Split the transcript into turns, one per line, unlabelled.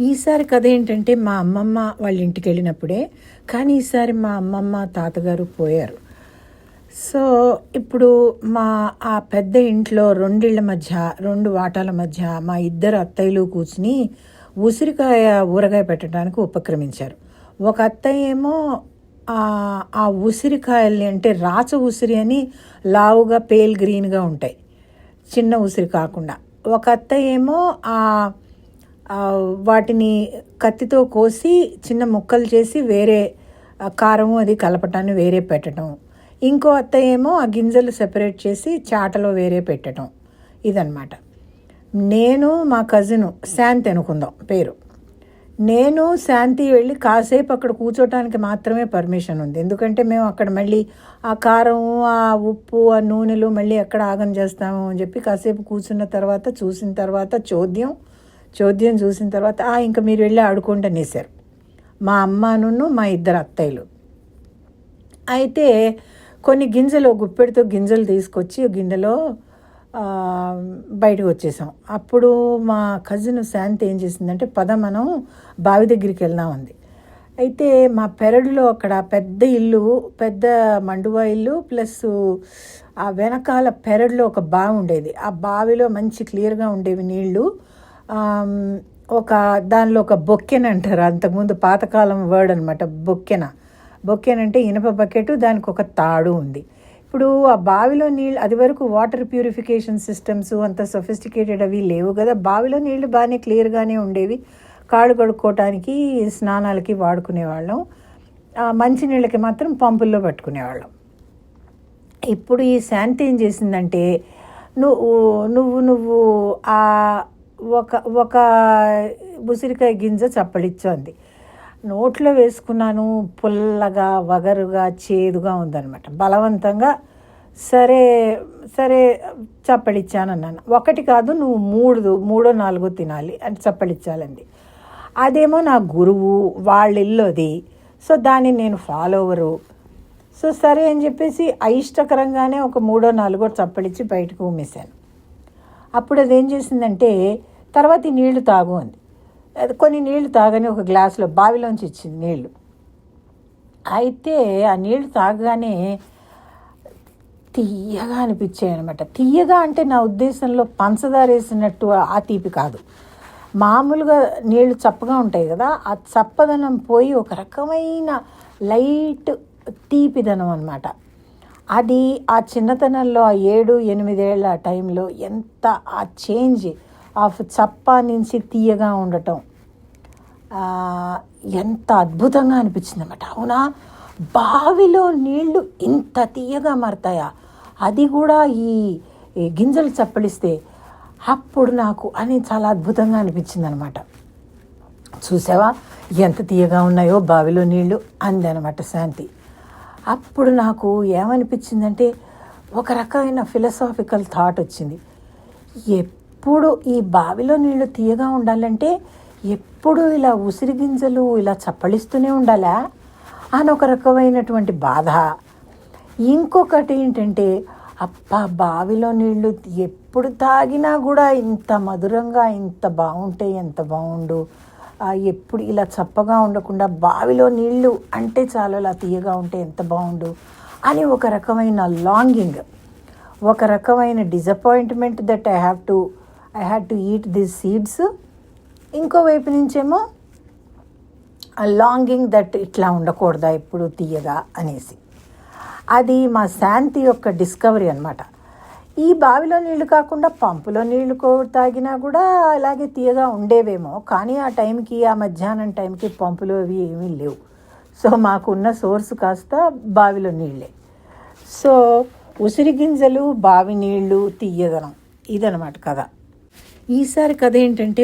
ఈసారి కథ ఏంటంటే మా అమ్మమ్మ వాళ్ళ ఇంటికి వెళ్ళినప్పుడే కానీ ఈసారి మా అమ్మమ్మ తాతగారు పోయారు. సో ఇప్పుడు మా ఆ పెద్ద ఇంట్లో రెండిళ్ళ మధ్య రెండు వాటాల మధ్య మా ఇద్దరు అత్తయ్యలు కూర్చుని ఉసిరికాయ ఊరగాయ పెట్టడానికి ఉపక్రమించారు. ఒక అత్తయ్య ఏమో ఆ- ఉసిరికాయల్ని అంటే రాచ ఉసిరి అని లావుగా పేల్ గ్రీన్గా ఉంటాయి. చిన్న ఉసిరి కాకుండా. ఒక అత్తయ్య ఏమో ఆ, వాటిని కత్తితో కోసి చిన్న ముక్కలు చేసి వేరే కారము అది కలపటాన్ని వేరే పెట్టడం ఇంకో అత్తయ్య ఏమో ఆ గింజలు సెపరేట్ చేసి చాటలో వేరే పెట్టడం ఇదన్నమాట. నేను మా కజిను శాంతి అనుకుందాం పేరు. నేను శాంతి వెళ్ళి కాసేపు అక్కడ కూర్చోటానికి మాత్రమే పర్మిషన్ ఉంది. ఎందుకంటే మేము అక్కడ మళ్ళీ ఆ కారం ఆ ఉప్పు ఆ నూనెలు మళ్ళీ ఎక్కడ ఆగం చేస్తాము అని చెప్పి కాసేపు కూర్చున్న తర్వాత చూసిన తర్వాత చోద్యం. చోద్యం చూసిన తర్వాత "ఆ, ఇంకా మీరు వెళ్ళి ఆడుకోండి అనేసారు మా అమ్మను మా ఇద్దరు అత్తయ్యలు. అయితే కొన్ని గింజలు గుప్పెడితో గింజలు తీసుకొచ్చి గిన్నెలో బయటకు వచ్చేసాం. అప్పుడు మా కజిన్ శాంతి ఏం చేసిందంటే పద మనం బావి దగ్గరికి వెళ్దాం ఉంది అయితే మా పెరడులో అక్కడ పెద్ద ఇల్లు పెద్ద మండువా ఇల్లు ప్లస్ ఆ వెనకాల పెరడులో ఒక బావి ఉండేది. ఆ బావిలో మంచి క్లియర్గా ఉండేవి నీళ్ళు. ఒక దానిలో ఒక బొక్కెన అంటారు. అంతకుముందు పాతకాలం వర్డ్ అనమాట బొక్కెన. బొక్కెన అంటే ఇనప బకెట్ దానికి ఒక తాడు ఉంది. ఇప్పుడు ఆ బావిలో నీళ్ళు అది వరకు వాటర్ ప్యూరిఫికేషన్ సిస్టమ్స్ అంత సొఫిస్టికేటెడ్ అవి లేవు కదా. బావిలో నీళ్ళు బాగానే క్లియర్గానే ఉండేవి. కాళ్ళు కడుక్కోవటానికి స్నానాలకి వాడుకునేవాళ్ళం. మంచి మంచినీళ్ళకి మాత్రం పంపుల్లో పట్టుకునేవాళ్ళం. ఇప్పుడు ఈ శాంతి ఏం చేసిందంటే నువ్వు నువ్వు నువ్వు ఆ ఒక ఒక ఉసిరికాయ గింజ చప్పలిచ్చింది నోట్లో వేసుకున్నాను పుల్లగా వగరుగా చేదుగా ఉందన్నమాట. బలవంతంగా సరే సరే చప్పడిచ్చాను అన్నాను ఒకటి కాదు నువ్వు మూడు మూడో నాలుగో తినాలి అని చప్పడిచ్చాలండి అదేమో నా గురువు వాళ్ళ ఇల్లు అది సో దాన్ని నేను ఫాలోవరు. సో సరే అని చెప్పేసి అయిష్టకరంగానే ఒక మూడో నాలుగో చప్పడిచ్చి బయటకు ఉమ్మేశాను. అప్పుడు అదేం చేసిందంటే తర్వాత ఈ నీళ్ళు తాగు అంది. అది కొన్ని నీళ్ళు తాగని ఒక గ్లాసులో బావిలోంచి ఇచ్చింది నీళ్ళు. అయితే ఆ నీళ్ళు తాగగానే తీయగా అనిపించాయి అనమాట తీయగా అంటే నా ఉద్దేశంలో పంచదార వేసినట్టు ఆ తీపి కాదు. మామూలుగా నీళ్ళు చప్పగా ఉంటాయి కదా ఆ చప్పదనం పోయి ఒక రకమైన లైట్ తీపిదనం అనమాట అది ఆ చిన్నతనంలో ఆ ఏడు ఎనిమిదేళ్ళ టైంలో ఎంత ఆ చేంజ్ ఆఫ్ చప్ప నుంచి తీయగా ఉండటం. ఎంత అద్భుతంగా అనిపించింది అనమాట అవునా? బావిలో నీళ్ళు ఇంత తీయగా మారతాయా? అది కూడా ఈ గింజలు చప్పలిస్తే అప్పుడు నాకు అని చాలా అద్భుతంగా అనిపించింది అనమాట చూసావా? ఎంత తీయగా ఉన్నాయో బావిలో నీళ్ళు అందనమాట శాంతి. అప్పుడు నాకు ఏమనిపించిందంటే ఒక రకమైన ఫిలసాఫికల్ థాట్ వచ్చింది. ఎప్పుడు ఈ బావిలో నీళ్ళు తీయగా ఉండాలంటే ఎప్పుడు ఇలా ఉసిరి గింజలు ఇలా చప్పలిస్తూనే ఉండాలా అని ఒక రకమైనటువంటి బాధ. ఇంకొకటి ఏంటంటే అప్ప బావిలో నీళ్ళు ఎప్పుడు తాగినా కూడా ఇంత మధురంగా ఇంత బాగుంటే ఎంత బాగుండు. ఎప్పుడు ఇలా చప్పగా ఉండకుండా బావిలో నీళ్ళు అంటే చాలు అలా తీయగా ఉంటే ఎంత బాగుండు అని ఒక రకమైన లాంగింగ్ ఒక రకమైన disappointment that I have to I had to eat this seeds ఇంకోవైపు నుంచేమో లాంగింగ్ దట్ ఇట్లా ఉండకూడదా ఎప్పుడు తీయగా అనేసి. అది మా శాంతి యొక్క డిస్కవరీ అనమాట ఈ బావిలో నీళ్ళు కాకుండా పంపులో నీళ్ళు తాగినా కూడా అలాగే తీయగా ఉండేవేమో కానీ ఆ టైంకి ఆ మధ్యాహ్నం టైంకి పంపులు అవి ఏమీ లేవు. సో మాకున్న సోర్స్ కాస్త బావిలో నీళ్ళే సో ఉసిరి గింజలు బావి నీళ్ళు తీయదనం ఇదనమాట కదా ఈసారి కథ ఏంటంటే